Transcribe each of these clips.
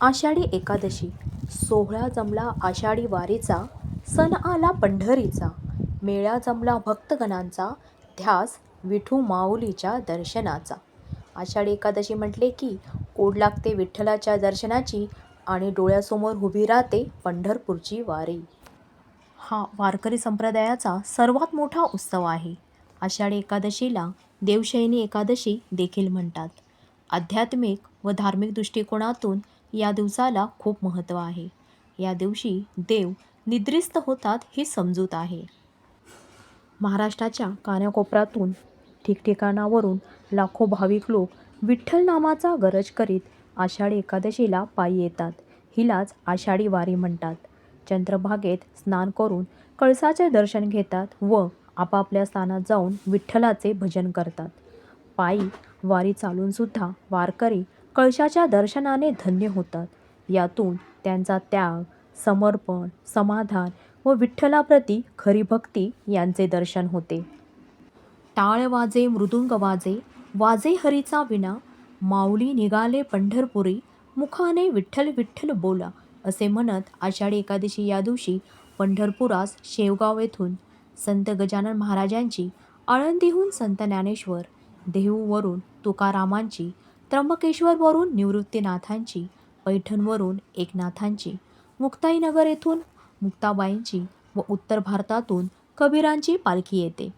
आषाढी एकादशी. सोहळा जमला आषाढी वारीचा सण आला पंढरीचा. मेळा जमला भक्तगणांचा ध्यास विठू माऊलीच्या दर्शनाचा. आषाढी एकादशी म्हटले की ओढ लागते विठ्ठलाच्या दर्शनाची आणि डोळ्यासमोर उभी राहते पंढरपूरची वारी. हा वारकरी संप्रदायाचा सर्वात मोठा उत्सव आहे. आषाढी एकादशीला देवशयनी एकादशी देखील म्हणतात. आध्यात्मिक व धार्मिक दृष्टिकोनातून या दिवसाला खूप महत्त्व आहे. या दिवशी देव निद्रिस्त होतात ही समजूत आहे. महाराष्ट्राच्या कानाकोपऱ्यातून ठिकठिकाणावरून लाखो भाविक लोक विठ्ठल नामाचा गरज करीत आषाढी एकादशीला पायी येतात. हिलाच आषाढी वारी म्हणतात. चंद्रभागेत स्नान करून कळसाचे दर्शन घेतात व आपापल्या स्थानात जाऊन विठ्ठलाचे भजन करतात. पायी वारी चालूनसुद्धा वारकरी कळशाच्या दर्शनाने धन्य होतात. यातून त्यांचा त्याग समर्पण समाधान व विठ्ठलाप्रती खरी भक्ती यांचे दर्शन होते. टाळ वाजे मृदुंग वाजे वाजे हरीचा विना माऊली निघाले पंढरपुरी मुखाने विठ्ठल विठ्ठल बोला असे म्हणत आषाढी एकादशी या दिवशी पंढरपुरास शेवगाव येथून संत गजानन महाराजांची आळंदीहून संत ज्ञानेश्वर देहूवरून तुकारामांची त्र्यंबकेश्वरवरून निवृत्तीनाथांची पैठणवरून एकनाथांची मुक्ताईनगर येथून मुक्ताबाईंची व उत्तर भारतातून कबीरांची पालखी येते.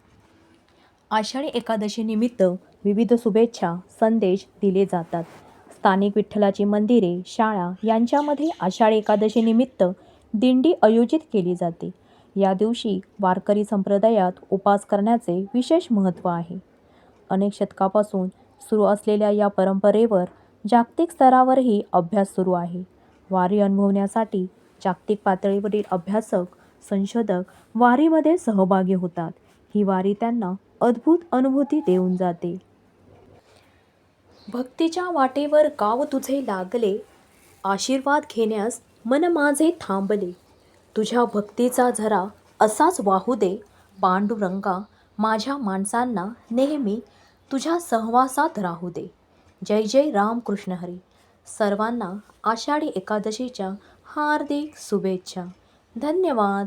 आषाढी एकादशीनिमित्त विविध शुभेच्छा संदेश दिले जातात. स्थानिक विठ्ठलाची मंदिरे शाळा यांच्यामध्ये आषाढी एकादशीनिमित्त दिंडी आयोजित केली जाते. या दिवशी वारकरी संप्रदायात उपास करण्याचे विशेष महत्त्व आहे. अनेक शतकापासून सुरू असलेल्या या परंपरेवर जागतिक स्तरावरही अभ्यास सुरू आहे. वारी अनुभवण्यासाठी जागतिक पातळीवरील अभ्यासक संशोधक वारीमध्ये सहभागी होतात. ही वारी त्यांना अद्भुत अनुभूती देऊन जाते. भक्तीच्या वाटेवर गाव तुझे लागले आशीर्वाद घेण्यास मन माझे थांबले. तुझ्या भक्तीचा झरा असाच वाहू दे पांडुरंगा माझ्या माणसांना नेहमी तुझ्या सहवासात राहू दे. जय जय रामकृष्ण हरी. सर्वांना आषाढी एकादशीच्या हार्दिक शुभेच्छा. धन्यवाद.